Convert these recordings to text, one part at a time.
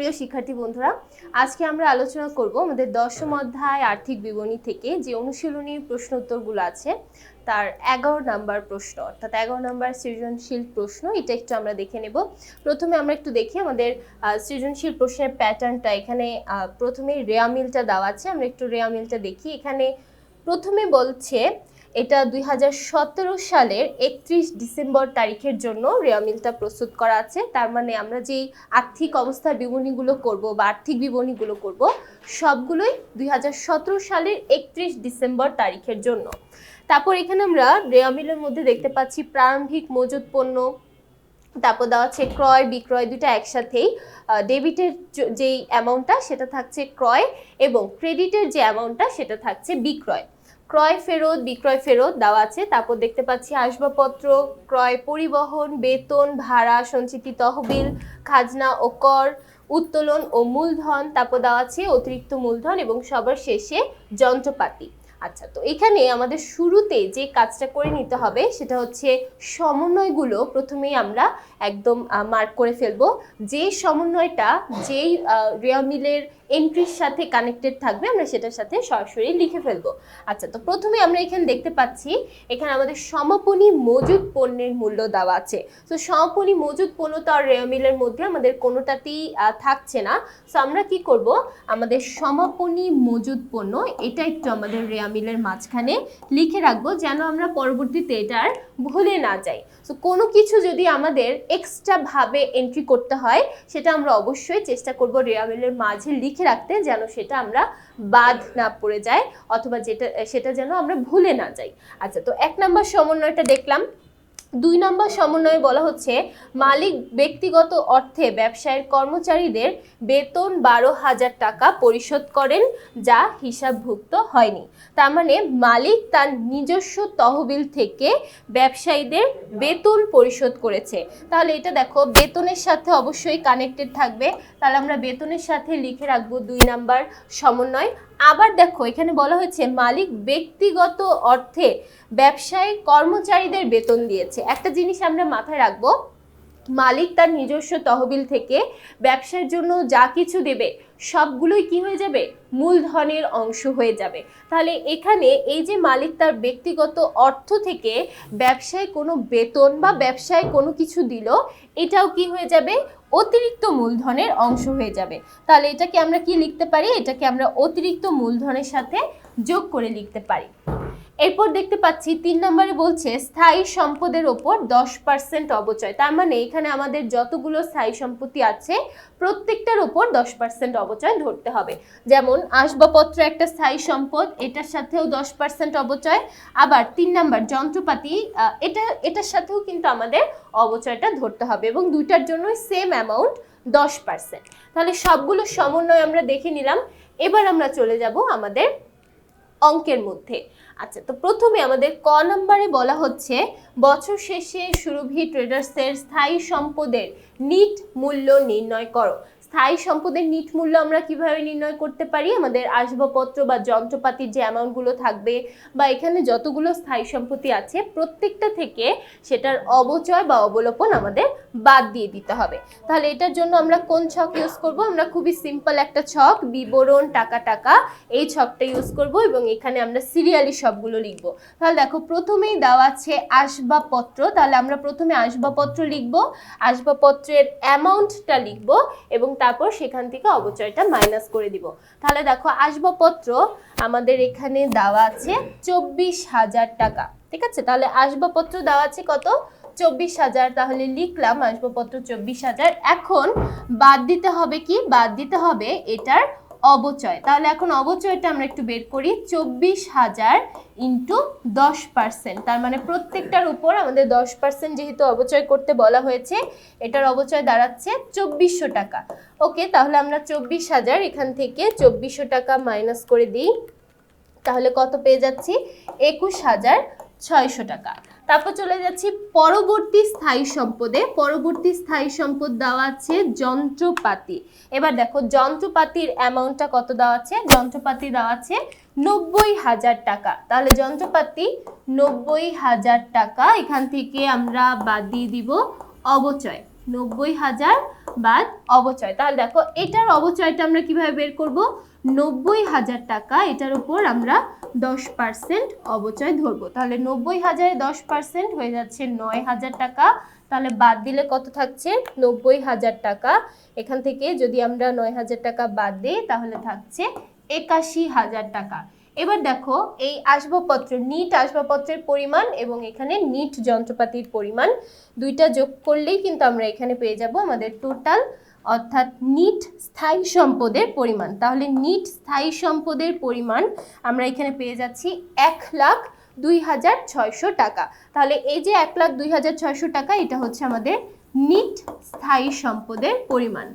প্রিয় শিক্ষার্থী বন্ধুরা, আজকে আমরা আলোচনা করব আমাদের দশম অধ্যায় আর্থিক বিবরণী থেকে যে অনুশীলনী প্রশ্ন উত্তরগুলো আছে, তার এগারো নাম্বার প্রশ্ন, অর্থাৎ এগারো নাম্বার সৃজনশীল প্রশ্ন, এটা একটু আমরা দেখে নেব। প্রথমে আমরা একটু দেখি আমাদের সৃজনশীল প্রশ্নের প্যাটার্নটা এখানে প্রথমে রেয়া মিলটা দেওয়া আছে, আমরা একটু রেয়া মিলটা দেখি। এখানে প্রথমে বলছে এটা দুই হাজার সতেরো সালের একত্রিশ ডিসেম্বর তারিখের জন্য রেয়া মিলটা প্রস্তুত করা আছে। তার মানে আমরা যেই আর্থিক অবস্থার বিবরণীগুলো করব বা আর্থিক বিবরণীগুলো করব, সবগুলোই দুই হাজার সতেরো সালের একত্রিশ ডিসেম্বর তারিখের জন্য। তারপর এখানে আমরা রেয়া মিলের মধ্যে দেখতে পাচ্ছি প্রারম্ভিক মজুত পণ্য, তারপর দেওয়া আছে ক্রয়, বিক্রয় দুটো একসাথেই। ডেবিটের যেই অ্যামাউন্টটা সেটা থাকছে ক্রয় এবং ক্রেডিটের যে অ্যামাউন্টটা সেটা থাকছে বিক্রয়। ক্রয় ফেরত, বিক্রয় ফেরত দেওয়া আছে। তারপর দেখতে পাচ্ছি আসবাবপত্র, ক্রয় পরিবহন, বেতন, ভাড়া, সঞ্চিতি তহবিল, খাজনা ও কর, উত্তোলন ও মূলধন। তারপর দেওয়া আছে অতিরিক্ত মূলধন এবং সবার শেষে যন্ত্রপাতি। আচ্ছা তো এখানে আমাদের শুরুতে যে কাজটা করে নিতে হবে সেটা হচ্ছে সমন্বয়গুলো প্রথমেই আমরা একদম মার্ক করে ফেলব। যে সমন্বয়টা যেই রেয়া মিলের এন্ট্রির সাথে কানেক্টেড থাকবে আমরা সেটার সাথে সরাসরি লিখে ফেলব। আচ্ছা তো প্রথমে আমরা এখানে দেখতে পাচ্ছি, এখানে আমাদের সমাপনী মজুদ পণ্যের মূল্য দেওয়া আছে। তো সমাপনী মজুদ পণ্য তো আর রেয়া মিলের মধ্যে আমাদের কোনোটাতেই থাকছে না। তো আমরা কি করব, আমাদের সমাপনী মজুদ পণ্য, এটা একটু আমাদের রেয়া মিলের মাঝখানে লিখে রাখব যেন আমরা পরবর্তীতে এটা আর ভুলে না যাই। তো কোনো কিছু যদি আমাদের এক্সট্রাভাবে এন্ট্রি করতে হয়, সেটা আমরা অবশ্যই চেষ্টা করব মিলের মাঝে লিখে রাখতে যেন সেটা আমরা বাদ না পড়ে যায়, অথবা যেটা, সেটা যেন আমরা ভুলে না যাই। আচ্ছা তো এক নম্বর সমন্বয়টা দেখলাম। দুই নম্বর সমন্বয়ে বলা হচ্ছে, মালিক ব্যক্তিগত অর্থে ব্যবসায়ের কর্মচারীদের বেতন বারো হাজার টাকা পরিশোধ করেন, যা হিসাবভুক্ত হয়নি। তার মানে মালিক তার নিজস্ব তহবিল থেকে ব্যবসায়ীদের বেতন পরিশোধ করেছে। তাহলে এটা দেখো, বেতনের সাথে অবশ্যই কানেক্টেড থাকবে। তাহলে আমরা বেতনের সাথে লিখে রাখব দুই নাম্বার সমন্বয়। আবার দেখো, এখানে বলা হয়েছে মালিক ব্যক্তিগত অর্থে ব্যবসায়ী কর্মচারীদের বেতন দিয়েছে। একটা জিনিস আমরা মাথায় রাখব, মালিক তার নিজস্ব তহবিল থেকে ব্যবসার জন্য যা কিছু দেবে, সবগুলোই কি হয়ে যাবে? মূলধনের অংশ হয়ে যাবে। তাহলে এখানে এই যে মালিক তার ব্যক্তিগত অর্থ থেকে ব্যবসায় কোনো বেতন বা ব্যবসায় কোনো কিছু দিল, এটাও কি হয়ে যাবে? অতিরিক্ত মূলধনের অংশ হয়ে যাবে। তাহলে এটাকে আমরা কি লিখতে পারি? এটাকে আমরা অতিরিক্ত মূলধনের সাথে যোগ করে লিখতে পারি। এরপর দেখতে পাচ্ছি তিন নম্বরে বলছে, স্থায়ী সম্পদের ওপর দশ পার্সেন্ট অবচয় তার মানে এখানে আমাদের যতগুলো স্থায়ী সম্পত্তি আছে, প্রত্যেকটার ওপর দশ পার্সেন্ট অবচয় ধরতে হবে। যেমন আসবাবপত্র একটা স্থায়ী সম্পদ, এটার সাথেও দশ পার্সেন্ট অবচয় আবার তিন নাম্বার, যন্ত্রপাতি এটা, এটার সাথেও কিন্তু আমাদের অবচয়টা ধরতে হবে এবং দুইটার জন্যই সেম অ্যামাউন্ট দশ পার্সেন্ট তাহলে সবগুলো সমন্বয় আমরা দেখে নিলাম। এবার আমরা চলে যাব আমাদের অঙ্কের মধ্যে। আচ্ছা তো প্রথমে আমাদের ক নম্বরে বলা হচ্ছে, বছর শেষে সুরভি ট্রেডার্সের স্থায়ী সম্পদের নিট মূল্য নির্ণয় করো। স্থায়ী সম্পদের নিট মূল্য আমরা কীভাবে নির্ণয় করতে পারি? আমাদের আসবাবপত্র বা যন্ত্রপাতির যে অ্যামাউন্টগুলো থাকবে বা এখানে যতগুলো স্থায়ী সম্পত্তি আছে, প্রত্যেকটা থেকে সেটার অবচয় বা অবলোপন আমাদের বাদ দিয়ে দিতে হবে। তাহলে এটার জন্য আমরা কোন ছক ইউজ করব? আমরা খুবই সিম্পল একটা ছক, বিবরণ, টাকা টাকা, এই ছকটা ইউজ করব এবং এখানে আমরা সিরিয়ালি সবগুলো লিখব। তাহলে দেখো, প্রথমেই দেওয়া আছে আসবাবপত্র। তাহলে আমরা প্রথমে আসবাবপত্র লিখব, আসবাবপত্রের অ্যামাউন্টটা লিখব এবং তারপর সেখান থেকে অবচয়টা মাইনাস করে দিব। তাহলে দেখো আসবাবপত্র আমাদের এখানে দেওয়া আছে চব্বিশ হাজার টাকা, ঠিক আছে? তাহলে আসবাবপত্র দেওয়া আছে কত? চব্বিশ হাজার। তাহলে লিখলাম আসবাবপত্র চব্বিশ হাজার। এখন বাদ দিতে হবে কি? বাদ দিতে হবে এটার অবচয়। তাহলে এখন অবচয়টা আমরা একটু বের করি। চব্বিশ হাজার ইন্টু দশ পার্সেন্ট তার মানে প্রত্যেকটার উপর আমাদের দশ পার্সেন্ট যেহেতু অবচয় করতে বলা হয়েছে, এটার অবচয় দাঁড়াচ্ছে চব্বিশশো টাকা। ওকে, তাহলে আমরা চব্বিশ হাজার এখান থেকে চব্বিশশো টাকা মাইনাস করে দিই। তাহলে কত পেয়ে যাচ্ছি? একুশ হাজার ছয়শো টাকা। তারপর চলে যাচ্ছি পরবর্তী স্থায়ী সম্পদে। পরবর্তী স্থায়ী সম্পদ দেওয়া আছে যন্ত্রপাতি। এবার দেখো, যন্ত্রপাতির অ্যামাউন্টটা কত দেওয়া আছে? যন্ত্রপাতি দেওয়া আছে নব্বই হাজার টাকা। তাহলে যন্ত্রপাতি নব্বই হাজার টাকা, এখান থেকে আমরা বাদ দিয়ে দিব অবচয়। নব্বই হাজার বাদ অবচয়। তাহলে দেখো, এটার অবচয়টা আমরা কীভাবে বের করব? নব্বই হাজার টাকা, এটার উপর আমরা দশ পার্সেন্ট অবচয় ধরবো। তাহলে নব্বই হাজারে দশ পার্সেন্ট হয়ে যাচ্ছে নয় হাজার টাকা। তাহলে বাদ দিলে কত থাকছে? নব্বই হাজার টাকা। এখান থেকে যদি আমরা নয় হাজার টাকা বাদ দিই, তাহলে থাকছে একাশি হাজার টাকা। এবার দেখো, এই আসবাবপত্র নিট আসবাবপত্রের পরিমাণ এবং এখানে নিট যন্ত্রপাতির পরিমাণ, দুইটা যোগ করলেই কিন্তু আমরা এখানে পেয়ে যাব আমাদের টোটাল অর্থাৎ নিট স্থায়ী সম্পদের পরিমাণ। তাহলে নিট স্থায়ী সম্পদের পরিমাণ আমরা এখানে পেয়ে যাচ্ছি এক লাখ দুই হাজার ছয়শো টাকা। তাহলে এই যে এক লাখ দুই হাজার ছয়শো টাকা, এটা হচ্ছে আমাদের নিট স্থায়ী সম্পদের পরিমাণ।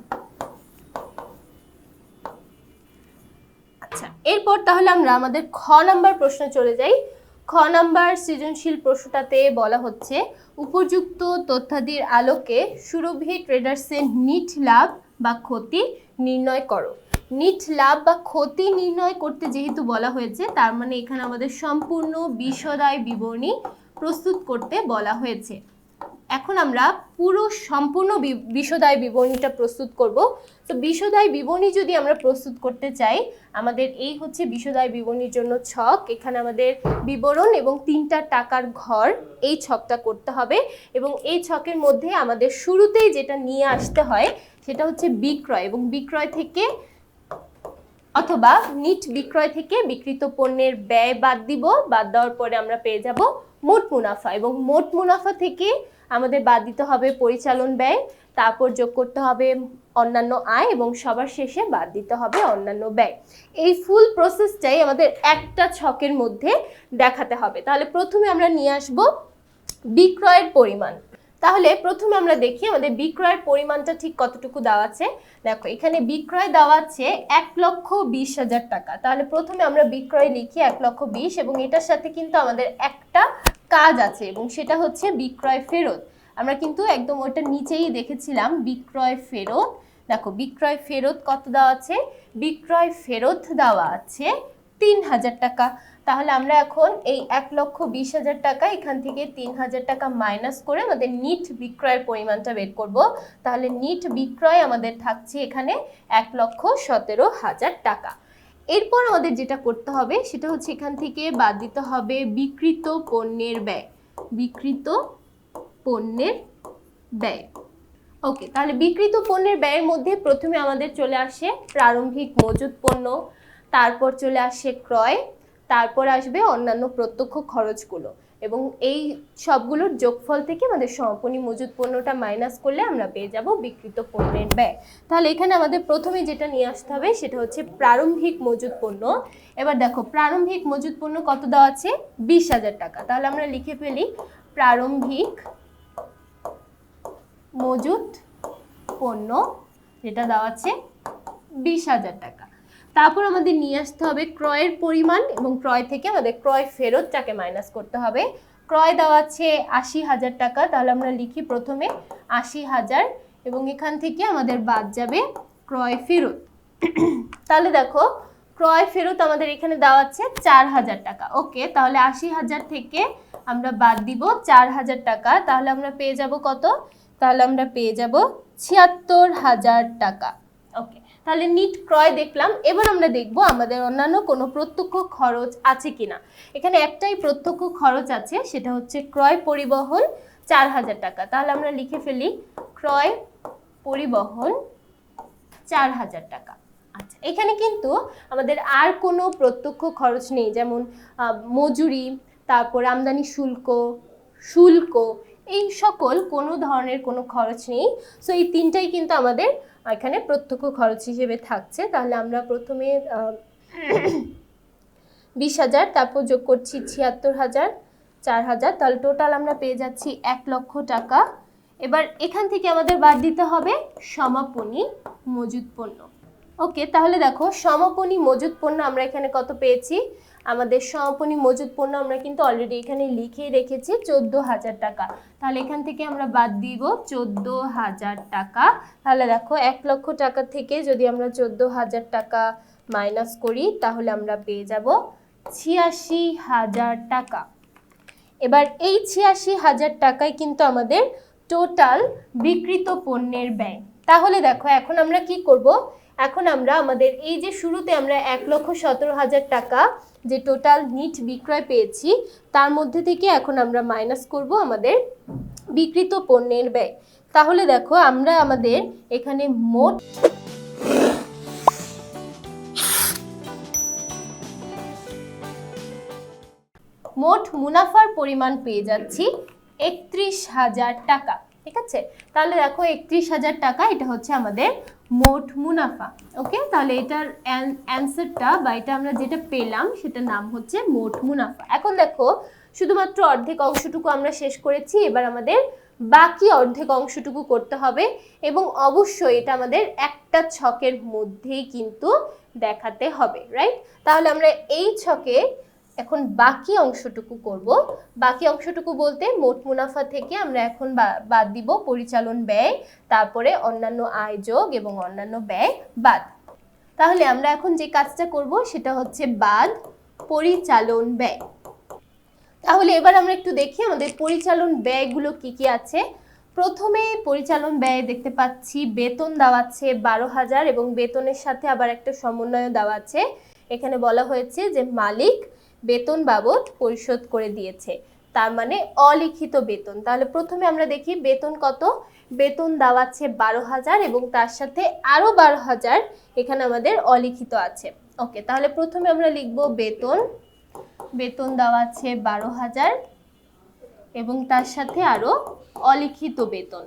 আচ্ছা এরপর তাহলে আমরা আমাদের খ নাম্বার প্রশ্ন চলে যাই। খ নাম্বার সৃজনশীল প্রশ্নটাতে বলা হচ্ছে, উপযুক্ত তথ্যাদির আলোকে সুরভি ট্রেডার্সের নিট লাভ বা ক্ষতি নির্ণয় করো। নিট লাভ বা ক্ষতি নির্ণয় করতে যেহেতু বলা হয়েছে, তার মানে এখানে আমাদের সম্পূর্ণ বিশদায় বিবরণী প্রস্তুত করতে বলা হয়েছে। এখন আমরা পুরো সম্পূর্ণ বিশদায় বিবরণীটা প্রস্তুত করব। তো বিশদায় বিবরণী যদি আমরা প্রস্তুত করতে চাই, আমাদের এই হচ্ছে বিশদায় বিবরণীর জন্য ছক। এখানে আমাদের বিবরণ এবং তিনটা টাকার ঘর এই ছকটা করতে হবে এবং এই ছকের মধ্যে আমাদের শুরুতেই যেটা নিয়ে আসতে হয় সেটা হচ্ছে বিক্রয় এবং বিক্রয় থেকে অথবা নিট বিক্রয় থেকে বিক্রিত পণ্যের ব্যয় বাদ দিব, বাদ দেওয়ার পরে আমরা পেয়ে যাব মোট মুনাফা এবং মোট মুনাফা থেকে আমাদের বাদ দিতে হবে পরিচালন ব্যয়, তারপর যোগ করতে হবে অন্যান্য আয় এবং সবার শেষে বাদ দিতে হবে অন্যান্য ব্যয়। এই ফুল প্রসেসটাই আমাদের একটা ছকের মধ্যে দেখাতে হবে। তাহলে প্রথমে আমরা নিয়ে আসব বিক্রয়ের পরিমাণ। তাহলে প্রথমে আমরা দেখি আমাদের বিক্রয়ের পরিমাণটা ঠিক কতটুকু দেওয়া আছে। দেখো, এখানে বিক্রয় দেওয়া আছে এক লক্ষ বিশ হাজার টাকা। তাহলে প্রথমে আমরা বিক্রয় লিখি এক লক্ষ বিশ এবং এটার সাথে কিন্তু আমাদের একটা কাজ আছে এবং সেটা হচ্ছে বিক্রয় ফেরত। আমরা কিন্তু একদম ওটা নিচেই দেখেছিলাম, বিক্রয় ফেরত। দেখো, বিক্রয় ফেরত কত দেওয়া আছে? বিক্রয় ফেরত দেওয়া আছে তিন হাজার টাকা। তাহলে আমরা এখন এই এক লক্ষ বিশ হাজার টাকা, এখান থেকে তিন হাজার টাকা মাইনাস করে আমাদের নিট বিক্রয়ের পরিমাণটা বের করব। তাহলে নিট বিক্রয় আমাদের থাকছে এখানে এক লক্ষ সতেরো হাজার টাকা। এরপর আমাদের যেটা করতে হবে, সেটা হচ্ছে এখান থেকে বাদ দিতে হবে বিকৃত পণ্যের ব্যয়। বিকৃত পণ্যের ব্যয়। ওকে তাহলে বিকৃত পণ্যের ব্যয়ের মধ্যে প্রথমে আমাদের চলে আসে প্রারম্ভিক মজুত পণ্য, তারপর চলে আসে ক্রয় তারপর আসবে অন্যান্য প্রত্যক্ষ খরচগুলো। এবং এই সবগুলোর যোগফল থেকে আমাদের সমাপনী মজুত পণ্যটা মাইনাস করলে আমরা পেয়ে যাব বিকৃত পণ্যের ব্যয়। তাহলে এখানে আমাদের প্রথমে যেটা নিয়ে আসতে হবে সেটা হচ্ছে প্রারম্ভিক মজুত পণ্য। এবার দেখো, প্রারম্ভিক মজুত পণ্য কত দেওয়া আছে? বিশ হাজার টাকা। তাহলে আমরা লিখে ফেলি, প্রারম্ভিক মজুত পণ্য যেটা দেওয়া আছে বিশ হাজার টাকা। তারপর আমাদের নিয়ে আসতে হবে ক্রয়ের পরিমাণ এবং ক্রয় থেকে আমাদের ক্রয় ফেরতটাকে মাইনাস করতে হবে। ক্রয় দেওয়া আছে আশি হাজার টাকা, তাহলে আমরা লিখি প্রথমে আশি হাজার এবং এখান থেকে আমাদের বাদ যাবে ক্রয় ফেরত। তাহলে দেখো, ক্রয় ফেরত আমাদের এখানে দেওয়া আছে চার হাজার টাকা। ওকে, তাহলে আশি হাজার থেকে আমরা বাদ দিব চার হাজার টাকা। তাহলে আমরা পেয়ে যাব কত? তাহলে আমরা পেয়ে যাব ছিয়াত্তর হাজার টাকা। ওকে তাহলে নিট ক্রয় দেখলাম। এবার আমরা দেখব আমাদের অন্যান্য কোনো প্রত্যক্ষ খরচ আছে কিনা। এখানে একটাই প্রত্যক্ষ খরচ আছে, সেটা হচ্ছে ক্রয় পরিবহন চার হাজার টাকা। তাহলে আমরা লিখে ফেলি, ক্রয় পরিবহন চার হাজার টাকা। আচ্ছা এখানে কিন্তু আমাদের আর কোনো প্রত্যক্ষ খরচ নেই। যেমন মজুরি, তারপর আমদানি শুল্ক শুল্ক, এই সকল কোনো ধরনের কোনো খরচ নেই। সো এই তিনটাই কিন্তু আমাদের এখানে প্রত্যক্ষ খরচ হিসেবে থাকছে, তাহলে আমরা প্রথমে বিশ হাজার, তারপর যোগ করছি ছিয়াত্তর হাজার, চার হাজার, তাহলে টোটাল আমরা পেয়ে যাচ্ছি এক লক্ষ টাকা। এবার এখান থেকে আমাদের বাদ দিতে হবে সমাপনী মজুদ পণ্য। ওকে, তাহলে দেখো, সমাপনী মজুদ পণ্য আমরা এখানে কত পেয়েছি? আমাদের সমাপনী মজুদ পণ্য আমরা কিন্তু অলরেডি এখানে লিখেই রেখেছি চোদ্দ হাজার টাকা। তাহলে এখান থেকে আমরা বাদ দিব চোদ্দ হাজার টাকা। তাহলে দেখো, এক লক্ষ টাকা থেকে যদি আমরা চোদ্দ হাজার টাকা মাইনাস করি, তাহলে আমরা পেয়ে যাব ছিয়াশি হাজার টাকা। এবার এই ছিয়াশি হাজার টাকায় কিন্তু আমাদের টোটাল বিকৃত পণ্যের ব্যয়। তাহলে দেখো, এখন আমরা কি করব? এখন আমরা আমাদের এই যে শুরুতে আমরা এক লক্ষ সতেরো হাজার টাকা যে টোটাল নিট বিক্রয় পেয়েছি, তার মধ্যে থেকে এখন আমরা মাইনাস করব আমাদের বিক্রিত পণ্যের ব্যয়। তাহলে দেখো, আমরা আমাদের এখানে মোট মোট মুনাফার পরিমাণ পেয়ে যাচ্ছি একত্রিশ হাজার টাকা। ঠিক আছে? তাহলে দেখো একত্রিশ হাজার টাকা, এটা হচ্ছে আমাদের মোট মুনাফা ওকে তাহলে এটার অ্যান্সারটা বা এটা আমরা যেটা পেলাম, সেটার নাম হচ্ছে মোট মুনাফা। এখন দেখো, শুধুমাত্র অর্ধেক অংশটুকু আমরা শেষ করেছি, এবার আমাদের বাকি অর্ধেক অংশটুকু করতে হবে, এবং অবশ্যই এটা আমাদের একটা ছকের মধ্যেই কিন্তু দেখাতে হবে রাইট তাহলে আমরা এই ছকে এখন বাকি অংশটুকু করব। বাকি অংশটুকু বলতে মোট মুনাফা থেকে আমরা এখন বাদ দিব পরিচালন ব্যয়, তারপরে অন্যান্য আয় যোগ এবং অন্যান্য ব্যয় বাদ। তাহলে আমরা এখন যে কাজটা করব সেটা হচ্ছে বাদ পরিচালন ব্যয়। তাহলে এবার আমরা একটু দেখি আমাদের পরিচালন ব্যয়গুলো কি কি আছে। প্রথমে পরিচালন ব্যয় দেখতে পাচ্ছি বেতন দেওয়া আছে বারো হাজার এবং বেতনের সাথে আবার একটা সমন্বয় দেওয়া আছে। এখানে বলা হয়েছে যে মালিক বেতন বাবদ পরিশোধ করে দিয়েছে। তার মানে অলিখিত বেতন। তাহলে প্রথমে আমরা দেখি বেতন কত? বেতন দেওয়া আছে বারো হাজার এবং তার সাথে আরও বারো হাজার এখানে আমাদের অলিখিত আছে। ওকে, তাহলে প্রথমে আমরা লিখব বেতন। বেতন দেওয়া আছে বারো হাজার এবং তার সাথে আরও অলিখিত বেতন।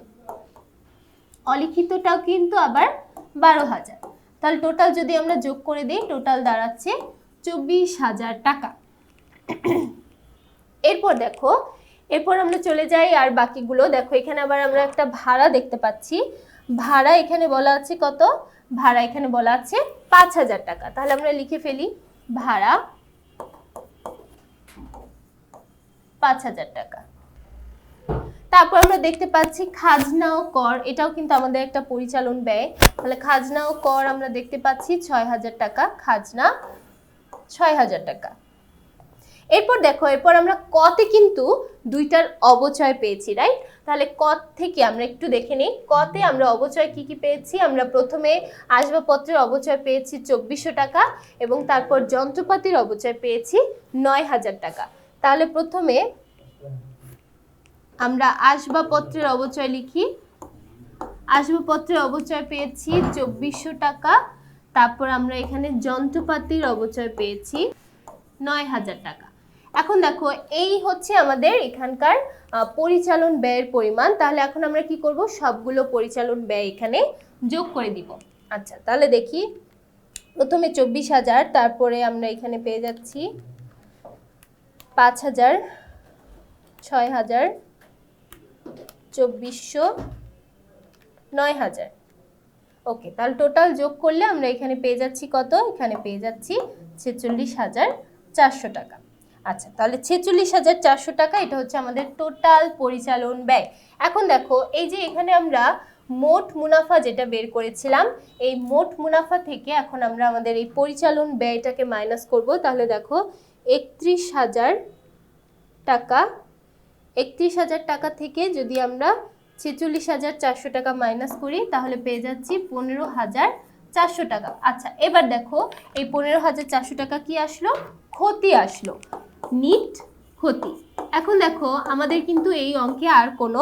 অলিখিতটাও কিন্তু আবার বারো হাজার। তাহলে টোটাল যদি আমরা যোগ করে দিই টোটাল দাঁড়াচ্ছে চব্বিশ হাজার টাকা। এরপর দেখো, এরপর আমরা চলে যাই আর বাকিগুলো। দেখো, এখানে আবার আমরা একটা ভাড়া দেখতে পাচ্ছি। ভাড়া এখানে বলা আছে কত? ভাড়া এখানে বলা আছে পাঁচ হাজার টাকা। তাহলে আমরা লিখে ফেলি, ভাড়া পাঁচ হাজার টাকা। তারপর আমরা দেখতে পাচ্ছি খাজনা ও কর। এটাও কিন্তু আমাদের একটা পরিচালন ব্যয়। তাহলে খাজনা ও কর আমরা দেখতে পাচ্ছি ছয় হাজার টাকা, খাজনা ছয় হাজার টাকা। এরপর দেখো, এরপর আমরা কতে কিন্তু দুইটার অবচয় পেয়েছি রাইট তাহলে কত থেকে আমরা একটু দেখে নিই। কতে আমরা অবচয় কি কি পেয়েছি? আমরা প্রথমে আসবাবপত্রের অবচয় পেয়েছি চব্বিশশো টাকা এবং তারপর যন্ত্রপাতির অবচয় পেয়েছি নয় হাজার টাকা। তাহলে প্রথমে আমরা আসবাবপত্রের অবচয় লিখি। আসবাবপত্রের অবচয় পেয়েছি চব্বিশশো টাকা, তারপর আমরা এখানে যন্ত্রপাতির অবচয় পেয়েছি নয় হাজার টাকা। এখন দেখো, এই হচ্ছে আমাদের এখানকার পরিচালন ব্যয়ের পরিমাণ। তাহলে এখন আমরা কি করব? সবগুলো পরিচালন ব্যয় এখানে যোগ করে দিব। আচ্ছা তাহলে দেখি। প্রথমে চব্বিশ হাজার, তারপরে আমরা এখানে পেয়ে যাচ্ছি পাঁচ হাজার, ছয় হাজার, চব্বিশশো নয় হাজার। ওকে, তাহলে টোটাল যোগ করলে আমরা এখানে পেয়ে যাচ্ছি কত? এখানে পেয়ে যাচ্ছি ছেচল্লিশ হাজার চারশো টাকা। আচ্ছা তাহলে ছেচল্লিশ হাজার চারশো টাকা, এটা হচ্ছে আমাদের টোটাল পরিচালন ব্যয়। এখন দেখো, এই যে এখানে আমরা মোট মুনাফা যেটা বের করেছিলাম, এই মোট মুনাফা থেকে এখন আমরা আমাদের এই পরিচালন ব্যয়টাকে মাইনাস করব। তাহলে দেখো, একত্রিশ হাজার টাকা, একত্রিশ হাজার টাকা থেকে যদি আমরা ছেচল্লিশ হাজার চারশো টাকা মাইনাস করি, তাহলে পেয়ে যাচ্ছি পনেরো হাজার চারশো টাকা। আচ্ছা এবার দেখো, এই পনেরো হাজার চারশো টাকা কি আসলো? ক্ষতি আসলো। নিট ক্ষতি এখন দেখো, আমাদের কিন্তু এই অঙ্কে আর কোনো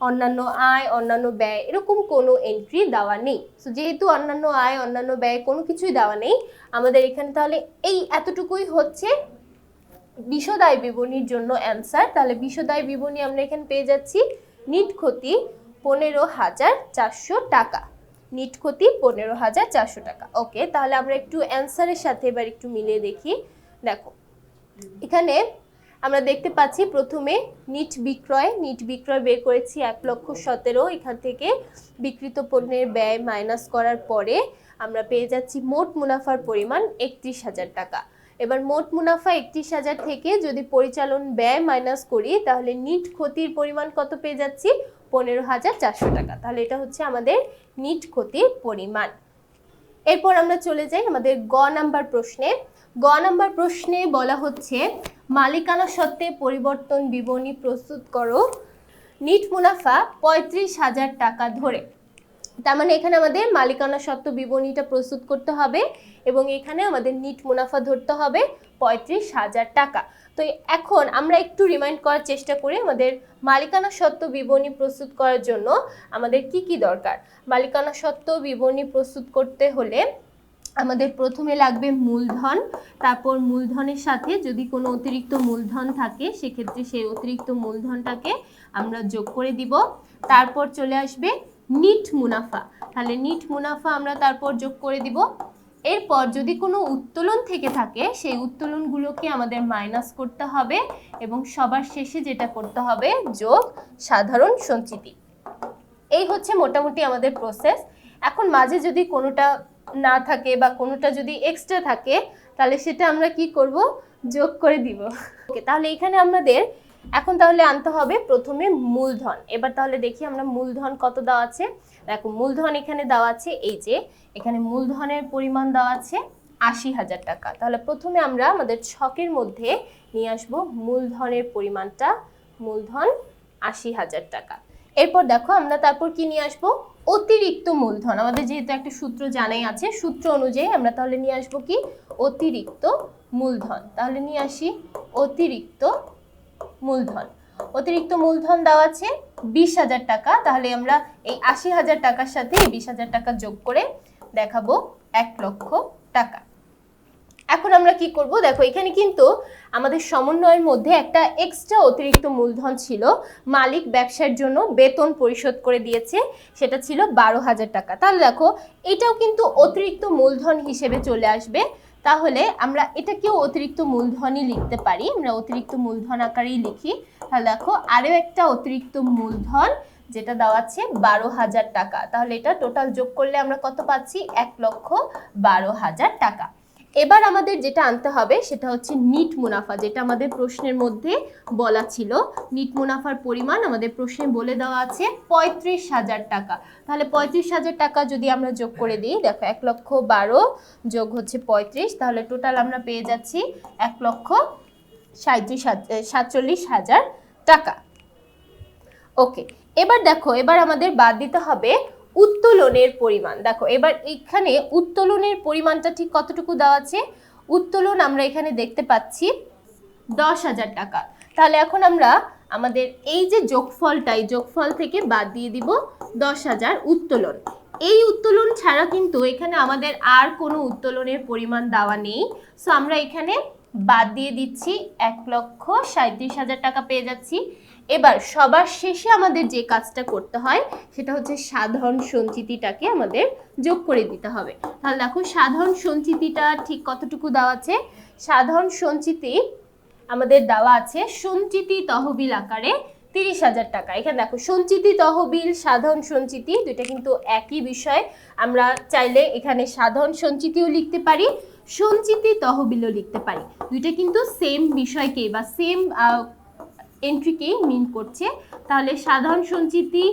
অন্যান্য আয়, অন্যান্য ব্যয় এরকম কোনো এন্ট্রি দেওয়া নেই। তো যেহেতু অন্যান্য আয়, অন্যান্য ব্যয় কোনো কিছুই দেওয়া নেই, আমাদের এখানে তাহলে এই এতটুকুই হচ্ছে বিশদায় বিবরণীর জন্য অ্যান্সার তাহলে বিশদায় বিবরণী আমরা এখানে পেয়ে যাচ্ছি নিট ক্ষতি পনেরো হাজার চারশো টাকা। নিট ক্ষতি পনেরো হাজার চারশো টাকা। ওকে তাহলে আমরা একটু অ্যান্সারের সাথে এবার একটু মিলিয়ে দেখি। দেখো এখানে আমরা দেখতে পাচ্ছি প্রথমে নিট বিক্রয় নিট বিক্রয় বের করেছি এক লক্ষ সতেরো। এখান থেকে বিকৃত পণ্যের ব্যয় মাইনাস করার পরে আমরা পেয়ে যাচ্ছি মোট মুনাফার পরিমাণ একত্রিশ হাজার টাকা। এবার মোট মুনাফা একত্রিশ হাজার থেকে যদি পরিচালন ব্যয় মাইনাস করি, তাহলে নিট ক্ষতির পরিমাণ কত পেয়ে যাচ্ছি? পনেরো হাজার চারশো টাকা। তাহলে এটা হচ্ছে আমাদের নিট ক্ষতির পরিমাণ। এরপর আমরা চলে যাই আমাদের গ নাম্বার প্রশ্নে। গ নম্বর প্রশ্নে বলা হচ্ছে, মালিকানা সত্ত্বে পরিবর্তন বিবরণী প্রস্তুত করো। নিট মুনাফা পঁয়ত্রিশ হাজার টাকা ধরে। তার মানে এখানে আমাদের মালিকানা সত্ত্ব বিবরণীটা প্রস্তুত করতে হবে এবং এখানে আমাদের নিট মুনাফা ধরতে হবে পঁয়ত্রিশ হাজার টাকা। তো এখন আমরা একটু রিমাইন্ড করার চেষ্টা করি আমাদের মালিকানা সত্ত্ব বিবরণী প্রস্তুত করার জন্য আমাদের কি কি দরকার। মালিকানা সত্ত্ব বিবরণী প্রস্তুত করতে হলে আমাদের প্রথমে লাগবে মূলধন, তারপর মূলধনের সাথে যদি কোনো অতিরিক্ত মূলধন থাকে, সেক্ষেত্রে সেই অতিরিক্ত মূলধনটাকে আমরা যোগ করে দিব। তারপর চলে আসবে নিট মুনাফা। তাহলে নিট মুনাফা আমরা তারপর যোগ করে দিব। এরপর যদি কোনো উত্তোলন থেকে থাকে, সেই উত্তোলনগুলোকে আমাদের মাইনাস করতে হবে এবং সবার শেষে যেটা করতে হবে, যোগ সাধারণ সঞ্চিতি। এই হচ্ছে মোটামুটি আমাদের প্রসেস এখন মাঝে যদি কোনোটা না থাকে বা কোনোটা যদি এক্সট্রা থাকে, তাহলে সেটা আমরা কি করব? যোগ করে দিব। ওকে তাহলে এখানে আমাদের এখন তাহলে আনতে হবে প্রথমে মূলধন। এবার তাহলে দেখি আমরা মূলধন কত দেওয়া আছে। দেখো, মূলধন এখানে দেওয়া আছে এই যে, এখানে মূলধনের পরিমাণ দেওয়া আছে আশি হাজার টাকা। তাহলে প্রথমে আমরা আমাদের ছকের মধ্যে নিয়ে আসব মূলধনের পরিমাণটা, মূলধন আশি হাজার টাকা। এরপর দেখো আমরা তারপর কি নিয়ে আসব? অতিরিক্ত মূলধন। আমাদের যেহেতু একটা সূত্র জানাই আছে, সূত্র অনুযায়ী আমরা তাহলে নিয়ে আসব কি? অতিরিক্ত মূলধন। তাহলে নিয়ে আসি অতিরিক্ত মূলধন। অতিরিক্ত মূলধন দেওয়া আছে বিশ হাজার টাকা। তাহলে আমরা এই আশি হাজার টাকার সাথে বিশ হাজার টাকা যোগ করে দেখাবো এক লক্ষ টাকা। এখন আমরা কি করব? দেখো, এখানে কিন্তু আমাদের সমন্বয়ের মধ্যে একটা এক্সট্রা অতিরিক্ত মূলধন ছিল। মালিক ব্যবসার জন্য বেতন পরিশোধ করে দিয়েছে। সেটা ছিল বারো হাজার টাকা। তাহলে দেখো, এটাও কিন্তু অতিরিক্ত মূলধন হিসেবে চলে আসবে। তাহলে আমরা এটাকেও অতিরিক্ত মূলধনই লিখতে পারি। আমরা অতিরিক্ত মূলধন আকারেই লিখি। তাহলে দেখো, আরও একটা অতিরিক্ত মূলধন যেটা দেওয়া আছে বারো হাজার টাকা। তাহলে এটা টোটাল যোগ করলে আমরা কত পাচ্ছি? এক লক্ষ বারো হাজার টাকা। এবার আমাদের যেটা আনতে হবে সেটা হচ্ছে নিট মুনাফা, যেটা আমাদের প্রশ্নের মধ্যে বলা ছিল। নিট মুনাফার পরিমাণ আমাদের প্রশ্নে বলে দেওয়া আছে পঁয়ত্রিশ হাজার টাকা। তাহলে পঁয়ত্রিশ হাজার টাকা যদি আমরা যোগ করে দিই, দেখো এক লক্ষ বারো যোগ হচ্ছে পঁয়ত্রিশ, তাহলে টোটাল আমরা পেয়ে যাচ্ছি এক লক্ষ সাঁত্রিশ সাতচল্লিশ হাজার টাকা। ওকে এবার দেখো, এবার আমাদের বাদ দিতে হবে উত্তোলনের পরিমাণ। দেখো, এবার এখানে উত্তোলনের পরিমাণটা ঠিক কতটুকু দেওয়া আছে? উত্তোলন আমরা এখানে দেখতে পাচ্ছি দশ হাজার টাকা। তাহলে এখন আমরা আমাদের এই যে যোগফলটা, এই যোগফল থেকে বাদ দিয়ে দিব দশ হাজার উত্তোলন। এই উত্তোলন ছাড়া কিন্তু এখানে আমাদের আর কোনো উত্তোলনের পরিমাণ দেওয়া নেই। সো আমরা এখানে বাদ দিয়ে দিচ্ছি এক লক্ষ সাঁত্রিশ হাজার টাকা পেয়ে যাচ্ছি। এবার সবার শেষে আমাদের যে কাজটা করতে হয়, সেটা হচ্ছে সাধারণ সঞ্চিতিটাকে আমাদের যোগ করে দিতে হবে। তাহলে দেখো, সাধারণ সঞ্চিতিটা ঠিক কতটুকু দেওয়া আছে? সাধারণ সঞ্চিতি আমাদের দেওয়া আছে সঞ্চিতি তহবিল আকারে তিরিশ হাজার টাকা। এখানে দেখো, সঞ্চিতি তহবিল, সাধারণ সঞ্চিতি দুইটা কিন্তু একই বিষয়। আমরা চাইলে এখানে সাধারণ সঞ্চিতিও লিখতে পারি, সঞ্চিতি তহবিলও লিখতে পারি। দুইটা কিন্তু সেম বিষয়কে বা সেম এন্ট্রিকেই মিন করছে। তাহলে সাধারণ সঞ্চিতি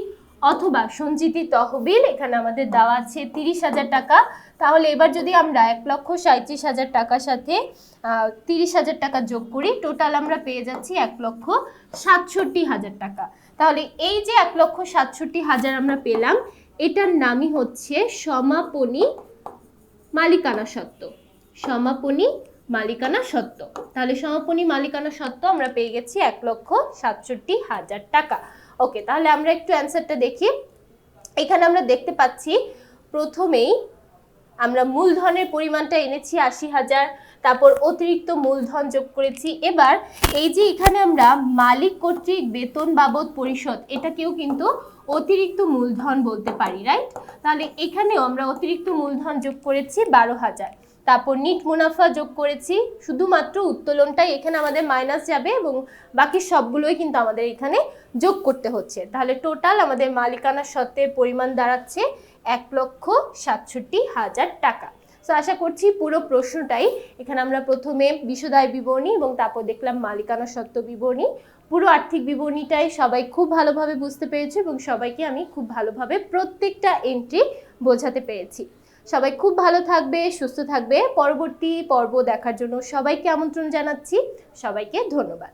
অথবা সঞ্চিতি তহবিল এখানে আমাদের দেওয়া আছে তিরিশ হাজার টাকা। তাহলে এবার যদি আমরা এক লক্ষ সাঁত্রিশ হাজার টাকার সাথে তিরিশ হাজার টাকা যোগ করি টোটাল আমরা পেয়ে যাচ্ছি এক লক্ষ সাতষট্টি হাজার টাকা। তাহলে এই যে এক লক্ষ সাতষট্টি হাজার আমরা পেলাম, এটার নামই হচ্ছে সমাপনী মালিকানা সত্ত্ব। সমাপনী মালিকানা সত্ত্ব তাহলে সমাপনী মালিকানা সত্ত্ব আমরা পেয়ে গেছি এক লক্ষ সাতষট্টি হাজার টাকা। ওকে, তাহলে আমরা একটু অ্যান্সারটা দেখি। এখানে আমরা দেখতে পাচ্ছি, প্রথমেই আমরা মূলধনের পরিমাণটা এনেছি আশি হাজার, তারপর অতিরিক্ত মূলধন যোগ করেছি। এবার এই যে এখানে আমরা মালিক কর্তৃক বেতন বাবদ পরিশোধ, এটাকেও কিন্তু অতিরিক্ত মূলধন বলতে পারি রাইট তাহলে এখানেও আমরা অতিরিক্ত মূলধন যোগ করেছি বারো হাজার। তারপর নিট মুনাফা যোগ করেছি, শুধুমাত্র উত্তোলনটাই এখানে আমাদের মাইনাস যাবে এবং বাকি সবগুলোই কিন্তু আমাদের এখানে যোগ করতে হচ্ছে। তাহলে টোটাল আমাদের মালিকানা সত্ত্বের পরিমাণ দাঁড়াচ্ছে এক লক্ষ সাতষট্টি হাজার টাকা। তো আশা করছি পুরো প্রশ্নটাই এখানে আমরা প্রথমে বিশদায় বিবরণী এবং তারপর দেখলাম মালিকানা সত্ত্ব বিবরণী। পুরো আর্থিক বিবরণীটাই সবাই খুব ভালোভাবে বুঝতে পেরেছে এবং সবাইকে আমি খুব ভালোভাবে প্রত্যেকটা এন্ট্রি বোঝাতে পেরেছি। সবাই খুব ভালো থাকবে, সুস্থ থাকবে। পরবর্তী পর্ব দেখার জন্য সবাইকে আমন্ত্রণ জানাচ্ছি। সবাইকে ধন্যবাদ।